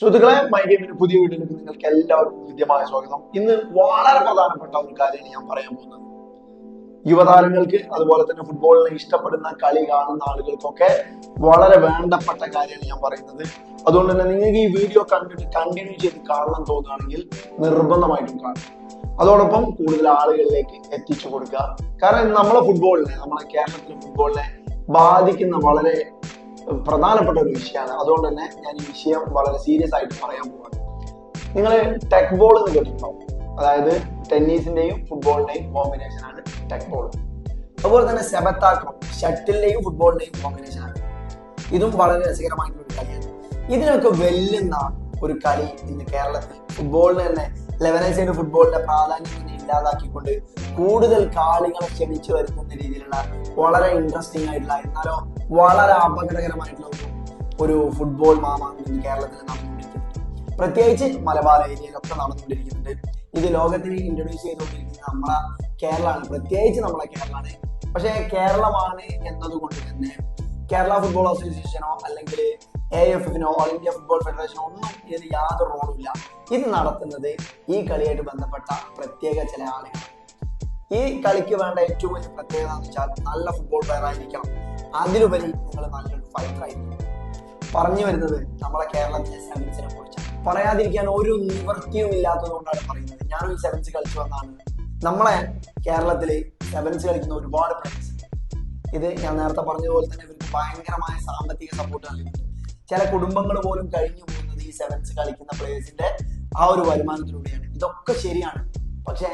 സുഹൃത്തുക്കളെ മൈ ഗെയിമിന് പുതിയ വീട്ടിലേക്ക് നിങ്ങൾക്ക് എല്ലാവർക്കും ഹൃദ്യമായ സ്വാഗതം. ഇന്ന് വളരെ പ്രധാനപ്പെട്ട ഒരു കാര്യമാണ് ഞാൻ പറയാൻ പോകുന്നത്. യുവതാരങ്ങൾക്ക് അതുപോലെ തന്നെ ഫുട്ബോളിനെ ഇഷ്ടപ്പെടുന്ന കളി കാണുന്ന ആളുകൾക്കൊക്കെ വളരെ വേണ്ടപ്പെട്ട കാര്യമാണ് ഞാൻ പറയുന്നത്. അതുകൊണ്ട് തന്നെ നിങ്ങൾക്ക് ഈ വീഡിയോ കണ്ടിട്ട് കണ്ടിന്യൂ ചെയ്ത് കാണണം തോന്നുകയാണെങ്കിൽ നിർബന്ധമായിട്ടും കാണും അതോടൊപ്പം കൂടുതൽ ആളുകളിലേക്ക് എത്തിച്ചു കൊടുക്കുക. കാരണം നമ്മളെ ഫുട്ബോളിനെ നമ്മളെ കേരളത്തിലെ ഫുട്ബോളിനെ ബാധിക്കുന്ന വളരെ പ്രധാനപ്പെട്ട ഒരു വിഷയമാണ്. അതുകൊണ്ട് തന്നെ ഞാൻ ഈ വിഷയം വളരെ സീരിയസ് ആയിട്ട് പറയാൻ പോവാണ്. നിങ്ങൾ ടെക് ബോൾ എന്ന് കേട്ടിട്ടുണ്ടാവും അതായത് ടെന്നീസിന്റെയും ഫുട്ബോളിന്റെയും കോമ്പിനേഷൻ ആണ് ടെക് ബോൾ അതുപോലെ തന്നെ സെബത്താക്രം ഷട്ടിലിന്റെയും ഫുട്ബോളിന്റെയും കോമ്പിനേഷൻ ആണ്. ഇതും വളരെ രസകരമായിട്ടുള്ള ഒരു കളിയാണ്. ഇതിനൊക്കെ വെല്ലുന്ന ഒരു കളി ഇന്ന് കേരളത്തിൽ. ഫുട്ബോളിന് തന്നെ ലെവനൈസൈഡ് ഫുട്ബോളിന്റെ പ്രാധാന്യം ഇല്ലാതാക്കിക്കൊണ്ട് കൂടുതൽ കാളികളെ ക്ഷണിച്ചു വരുത്തുന്ന രീതിയിലുള്ള വളരെ ഇൻട്രസ്റ്റിംഗ് ആയിട്ടുള്ള എന്നാലോ വളരെ അപകടകരമായിട്ടുള്ള ഒരു ഫുട്ബോൾ മാമാണ് കേരളത്തിൽ നടന്നുകൊണ്ടിരിക്കുന്നത് പ്രത്യേകിച്ച് മലബാർ ഏരിയയിലൊക്കെ നടന്നുകൊണ്ടിരിക്കുന്നുണ്ട്. ഇത് ലോകത്തിന് ഇൻട്രൊഡ്യൂസ് ചെയ്തുകൊണ്ടിരിക്കുന്നത് നമ്മളെ കേരളമാണ്. പ്രത്യേകിച്ച് നമ്മളെ കേരളമാണ്. പക്ഷേ കേരളമാണ് എന്നതുകൊണ്ട് തന്നെ കേരള ഫുട്ബോൾ അസോസിയേഷനോ അല്ലെങ്കിൽ എ എഫ് എഫിനോ ഓൾ ഇന്ത്യ ഫുട്ബോൾ ഫെഡറേഷനോ ഒന്നും ഇതിന് യാതൊരു റോളും ഇല്ല. ഇത് നടത്തുന്നത് ഈ കളിയായിട്ട് ബന്ധപ്പെട്ട പ്രത്യേക ചില ആളുകൾ ഈ കളിക്ക് വേണ്ട ഏറ്റവും വലിയ പ്രത്യേകത എന്ന് വെച്ചാൽ നല്ല ഫുട്ബോൾ പ്ലെയർ ആയിരിക്കണം. അതിലുപരി നിങ്ങൾ നല്ലൊരു ഫൈറ്റർ ആയിരിക്കണം. പറഞ്ഞു വരുന്നത് നമ്മളെ കേരളത്തിലെ സെവൻസിനെ കുറിച്ചാണ്. പറയാതിരിക്കാൻ ഒരു നിവൃത്തിയും ഇല്ലാത്തത് കൊണ്ടാണ് പറയുന്നത്. ഞാനും ഈ സെവൻസ് കളിച്ചു വന്നാണ് നമ്മളെ കേരളത്തിൽ സെവൻസ് കളിക്കുന്ന ഒരുപാട് പ്ലേയേഴ്സ് ഇത് ഞാൻ നേരത്തെ പറഞ്ഞതുപോലെ തന്നെ ഇവർക്ക് ഭയങ്കരമായ സാമ്പത്തിക സപ്പോർട്ട് നൽകുന്നുണ്ട് ചില കുടുംബങ്ങൾ പോലും കഴിഞ്ഞു പോകുന്നത് ഈ സെവൻസ് കളിക്കുന്ന പ്ലേയേഴ്സിന്റെ ആ ഒരു വരുമാനത്തിലൂടെയാണ്. ഇതൊക്കെ ശരിയാണ്. പക്ഷെ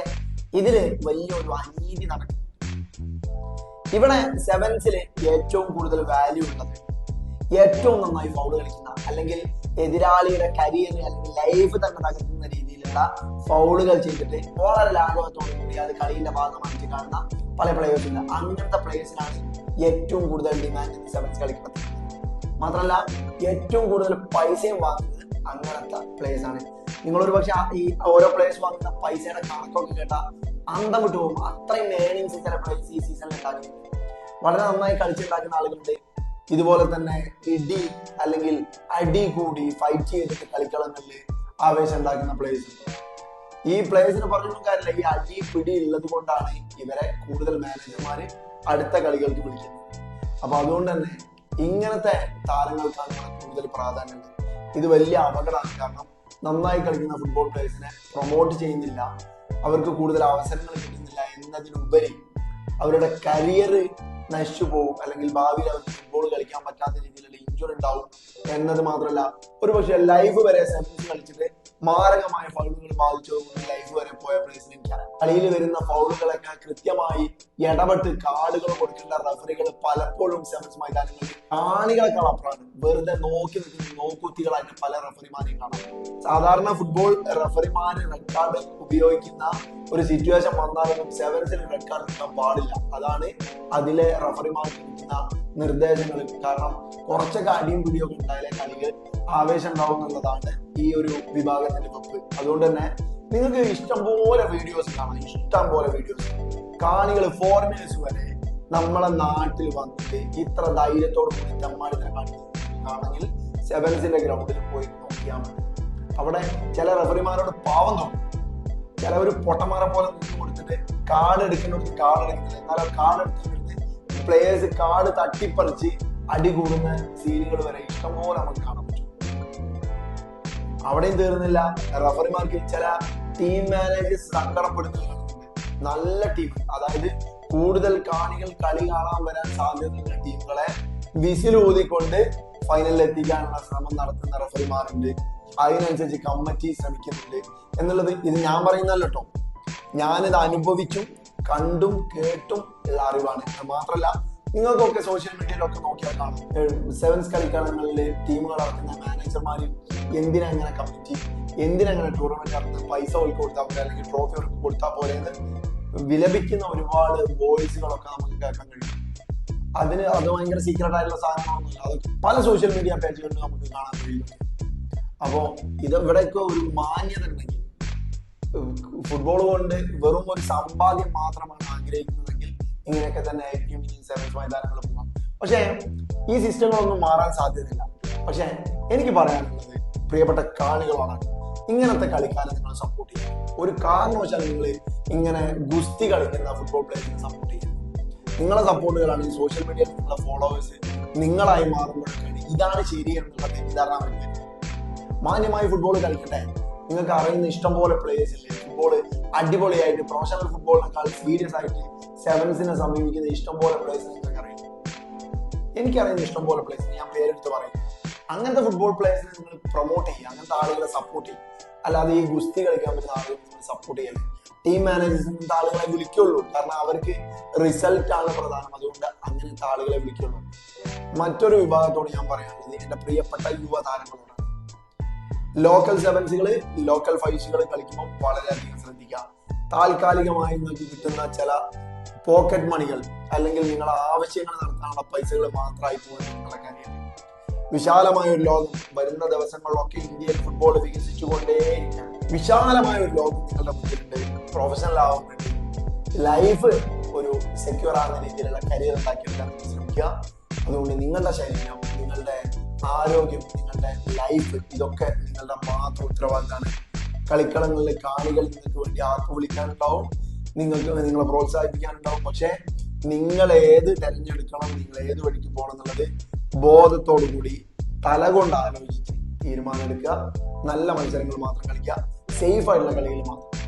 ഇതിൽ വലിയൊരു അനീതി നടക്കും ഇവിടെ സെവൻസിൽ ഏറ്റവും കൂടുതൽ വാല്യൂ ഉള്ളത് ഏറ്റവും നന്നായി ഫൗൾ കളിക്കുന്ന അല്ലെങ്കിൽ എതിരാളിയുടെ കരിയർ അല്ലെങ്കിൽ ലൈഫ് തന്നെ തകർക്കുന്ന രീതിയിലുള്ള ഫൗളുകൾ ചെയ്തിട്ട് വളരെ ലാഘവത്തോടു കൂടി അത് കളിയുടെ ഭാഗമായിട്ട് കാണുന്ന പല പ്ലേയേഴ്സ് ഉണ്ട്. അങ്ങനത്തെ പ്ലേയേഴ്സിനാണ് ഏറ്റവും കൂടുതൽ ഡിമാൻഡ് സെവൻസ് കളിക്കുന്നത്. മാത്രമല്ല ഏറ്റവും കൂടുതൽ പൈസയും വാങ്ങുന്നത് അങ്ങനത്തെ പ്ലേസ് ആണ്. നിങ്ങളൊരു പക്ഷെ ഈ ഓരോ പ്ലേസ് വാങ്ങുന്ന പൈസയുടെ കണക്കൊക്കെ കേട്ടാൽ അന്തം വിട്ടു പോകും. അത്രയും ഏണിങ്സ് ചില പ്ലേസ് ഈ സീസണിൽ ഉണ്ടാക്കിയിട്ടുണ്ട് വളരെ നന്നായി കളിച്ചുണ്ടാക്കുന്ന ആളുകളുണ്ട്. ഇതുപോലെ തന്നെ ഇടി അല്ലെങ്കിൽ അടി കൂടി ഫൈറ്റ് ചെയ്തിട്ട് കളിക്കളങ്ങളിൽ ആവേശം ഉണ്ടാക്കുന്ന പ്ലേസ് ഈ പ്ലേസിന് പറഞ്ഞൊന്നും കാര്യമില്ല. ഈ അടി പിടി ഉള്ളത് കൊണ്ടാണ് ഇവരെ കൂടുതൽ മാനേജർമാര് അടുത്ത കളികൾക്ക് വിളിക്കുന്നത്. അപ്പൊ അതുകൊണ്ട് തന്നെ ഇങ്ങനത്തെ താരങ്ങൾക്കാണ് ഞങ്ങൾ കൂടുതൽ പ്രാധാന്യം. ഇത് വലിയ അപകടമാണ്. കാരണം നന്നായി കളിക്കുന്ന ഫുട്ബോൾ പ്ലേയേഴ്സിനെ പ്രൊമോട്ട് ചെയ്യുന്നില്ല. അവർക്ക് കൂടുതൽ അവസരങ്ങൾ കിട്ടുന്നില്ല എന്നതിനുപരി അവരുടെ കരിയർ നശിച്ചു പോകും. അല്ലെങ്കിൽ ഭാവിയിൽ അവർക്ക് ഫുട്ബോൾ കളിക്കാൻ പറ്റാത്ത രീതിയിലുള്ള ഇഞ്ചുറി ഉണ്ടാവും. എന്നത് മാത്രമല്ല ഒരു പക്ഷേ ലൈഫ് വരെ സെമിസ് കളിച്ചിട്ട് മാരകമായ ഫൗളുകൾ ബാധിച്ചതൊന്നും ലൈഫ് വരെ പോയ പ്ലേസിൽ എനിക്കറിയാം കളിയിൽ വരുന്ന ഫൗളുകളൊക്കെ കൃത്യമായി ഇടപെട്ട് കാർഡുകൾ കൊടുക്കേണ്ട റഫറികൾ പലപ്പോഴും സെവൻസ് മൈതാനങ്ങളിൽ കാണികളെക്കാൾ അപ്പുറമാണ് വെറുതെ നോക്കി നിൽക്കുന്ന നോക്കുത്തികളായിട്ട് പല റഫറിമാരെയും കാണാം. സാധാരണ ഫുട്ബോൾ റഫറിമാര് റെഡ് കാർഡ് ഉപയോഗിക്കുന്ന ഒരു സിറ്റുവേഷൻ വന്നാലൊന്നും സെവൻസിന് റെഡ് കാർഡ് കിട്ടാൻ പാടില്ല. അതാണ് അതിലെ റഫറിമാർക്ക് കിട്ടുന്ന നിർദ്ദേശങ്ങൾ. കാരണം കുറച്ചൊക്കെ അടിയും പിടിയൊക്കെ ഉണ്ടായാലേ കളികൾ ആവേശം ഉണ്ടാവും എന്നുള്ളതാണ് ഈ ഒരു വിഭാഗത്തിന്റെ തൊപ്പ് അതുകൊണ്ട് തന്നെ നിങ്ങൾക്ക് ഇഷ്ടംപോലെ വീഡിയോസ് കാണാം. ഇഷ്ടം പോലെ വീഡിയോസ് കാണികൾ ഫോറിനേഴ്സ് വരെ നമ്മളെ നാട്ടിൽ വന്നിട്ട് ഇത്ര ധൈര്യത്തോട് കൂടി തെമ്മാടിത്തരം കാണിക്കുകയാണെങ്കിൽ സെവൻസിന്റെ ഗ്രൗണ്ടിൽ പോയി നോക്കിയാൽ മതി. അവിടെ ചില റഫറിമാരോട് പാവം തോന്നും. ചിലവർ പൊട്ടന്മാരെ പോലെ നിന്ന് കൊടുത്തിട്ട് കാർഡ് എടുക്കുന്നിടത്ത് കാർഡ് എടുക്കുന്നില്ല എന്നാലും കാർഡ് എടുത്തിട്ട് പ്ലേയേഴ്സ് കാർഡ് തട്ടിപ്പറിച്ച് അടി കൂടുന്ന സീനുകൾ വരെ ഇഷ്ടംപോലെ നമുക്ക് പറ്റും അവിടെയും തീർന്നില്ല. റഫറിമാർക്ക് ചില ടീം മാനേജേഴ്സ് സങ്കടപ്പെടുത്തുന്നുണ്ട് നല്ല ടീം അതായത് കൂടുതൽ കാണികൾ കളി കാണാൻ വരാൻ സാധ്യതയുള്ള ടീമുകളെ വിസിൽ ഊതിക്കൊണ്ട് ഫൈനലിൽ എത്തിക്കാനുള്ള ശ്രമം നടത്തുന്ന റഫറിമാരുണ്ട് അതിനനുസരിച്ച് കമ്മിറ്റി ശ്രമിക്കുന്നുണ്ട്. എന്നുള്ളത് ഇത് ഞാൻ പറയുന്നല്ലോ കേട്ടോ ഞാനിത് അനുഭവിച്ചും കണ്ടും കേട്ടും ഉള്ള അറിവാണ്. മാത്രമല്ല നിങ്ങൾക്കൊക്കെ സോഷ്യൽ മീഡിയയിലൊക്കെ നോക്കിയാൽ കാണാം. സെവൻസ് കളിക്കളങ്ങളിൽ ടീമുകൾ നടത്തുന്ന മാനേജർമാർ എന്തിനാ അങ്ങനെ കമ്മിറ്റി എന്തിനാ അങ്ങനെ ടൂർണമെന്റ് നടത്തുന്നത് പൈസ അവർക്ക് കൊടുത്താൽ പോലെ അല്ലെങ്കിൽ ട്രോഫി അവർക്ക് കൊടുത്താൽ പോലെ എന്ന് വിലപിക്കുന്ന ഒരുപാട് വോയിസുകളൊക്കെ നമുക്ക് കേൾക്കാൻ കഴിയും. അതിന് അത് ഭയങ്കര സീക്രട്ട് ആയിട്ടുള്ള സാധനങ്ങളൊന്നുമില്ല. അത് പല സോഷ്യൽ മീഡിയ പേജുകളിലും നമുക്ക് കാണാൻ കഴിയും. അപ്പോ ഇത് ഇവിടെയൊക്കെ ഒരു മാന്യത ഉണ്ടെങ്കിൽ ഫുട്ബോൾ കൊണ്ട് വെറും ഒരു സമ്പാദ്യം മാത്രമാണ് ആഗ്രഹിക്കുന്നതെങ്കിൽ ഇങ്ങനെയൊക്കെ തന്നെ ആയിരിക്കും ഇനി സെവൻസ് മൈതാനങ്ങൾ പോകാം പക്ഷേ ഈ സിസ്റ്റങ്ങളൊന്നും മാറാൻ സാധ്യതയില്ല. പക്ഷേ എനിക്ക് പറയാനുള്ളത് പ്രിയപ്പെട്ട കാണികളാണ്. ഇങ്ങനത്തെ കളിക്കാരെ നിങ്ങൾ സപ്പോർട്ട് ചെയ്യുക. ഒരു കാരണവശാൽ നിങ്ങൾ ഇങ്ങനെ ഗുസ്തി കളിക്കുന്ന ഫുട്ബോൾ പ്ലേയേഴ്സിനെ സപ്പോർട്ട് ചെയ്യുക. നിങ്ങളെ സപ്പോർട്ടുകളാണ് ഈ സോഷ്യൽ മീഡിയയിൽ നിങ്ങളുടെ ഫോളോവേഴ്സ് നിങ്ങളായി മാറുമ്പോഴൊക്കെയാണ് ഇതാണ് ശരി എന്നുള്ള തെറ്റിദ്ധാരണ മാന്യമായി ഫുട്ബോൾ കളിക്കട്ടെ. നിങ്ങൾക്ക് അറിയുന്ന ഇഷ്ടം പോലെ പ്ലേയേഴ്സ് ഇല്ലേ? ഫുട്ബോൾ അടിപൊളിയായിട്ട് പ്രൊഫഷണൽ ഫുട്ബോളിനേക്കാൾ സീരിയസ് ആയിട്ട് സെവൻസിനെ സമീപിക്കുന്ന ഇഷ്ടംപോലെ പോലെ പ്ലേയേഴ്സ് നിങ്ങൾക്ക് അറിയാം എനിക്കറിയുന്ന ഇഷ്ടംപോലെ പോലെ പ്ലേയേഴ്സ് ഞാൻ പേരെടുത്ത് പറയും. അങ്ങനത്തെ ഫുട്ബോൾ പ്ലേയേഴ്സിനെ നിങ്ങൾ പ്രൊമോട്ട് ചെയ്യുക. അങ്ങനത്തെ ആളുകളെ സപ്പോർട്ട് ചെയ്യും അല്ലാതെ ഈ ഗുസ്തി കളിക്കാൻ പറ്റുന്ന ആളുകളെ നിങ്ങൾ സപ്പോർട്ട് ചെയ്യണം ടീം മാനേജേഴ്സ് ആളുകളെ വിളിക്കുള്ളൂ. കാരണം അവർക്ക് റിസൾട്ട് ആണ് പ്രധാനം. അതുകൊണ്ട് അങ്ങനത്തെ ആളുകളെ വിളിക്കുള്ളൂ. മറ്റൊരു വിഭാഗത്തോട് ഞാൻ പറയാനുള്ളത് എന്റെ പ്രിയപ്പെട്ട യുവതാരങ്ങളോടാണ്. ലോക്കൽ സെവൻസുകൾ ലോക്കൽ ഫൈവ്സുകൾ കളിക്കുമ്പോൾ വളരെയധികം ശ്രദ്ധിക്കുക. താൽക്കാലികമായി നിങ്ങൾക്ക് കിട്ടുന്ന ചില പോക്കറ്റ് മണികൾ അല്ലെങ്കിൽ നിങ്ങളുടെ ആവശ്യങ്ങൾ നടത്താനുള്ള പൈസകൾ മാത്രമായി പോകുന്ന നിങ്ങളുടെ കാര്യം വിശാലമായ ഒരു ലോകം വരുന്ന ദിവസങ്ങളിലൊക്കെ ഇന്ത്യയിൽ ഫുട്ബോൾ വികസിച്ചുകൊണ്ടേയിരിക്കുകയാണ്. വിശാലമായ ഒരു ലോകം നിങ്ങളുടെ മുന്നിലുണ്ട്. പ്രൊഫഷണൽ ആവാൻ വേണ്ടി ലൈഫ് ഒരു സെക്യൂർ ആകുന്ന രീതിയിലുള്ള കരിയർ ഉണ്ടാക്കിയെടുക്കാൻ ശ്രമിക്കുക. അതുകൊണ്ട് നിങ്ങളുടെ ശരീരം നിങ്ങളുടെ ആരോഗ്യം നിങ്ങളുടെ ലൈഫ് ഇതൊക്കെ നിങ്ങളുടെ മാത്രം ഉത്തരവാദിത്തമാണ്. കളിക്കളങ്ങളിലെ കാണികൾ നിങ്ങൾക്ക് വേണ്ടി ആർക്ക് വിളിക്കാനുണ്ടാവും? നിങ്ങൾക്ക് നിങ്ങളെ പ്രോത്സാഹിപ്പിക്കാനുണ്ടാവും. പക്ഷേ നിങ്ങൾ ഏത് തിരഞ്ഞെടുക്കണം നിങ്ങൾ ഏത് വഴിക്ക് പോകണം എന്നുള്ളത് ബോധത്തോടു കൂടി തല കൊണ്ട് ആലോചിച്ച് തീരുമാനമെടുക്കുക. നല്ല മത്സരങ്ങൾ മാത്രം കളിക്കുക. സേഫ് ആയിട്ടുള്ള കളികൾ മാത്രം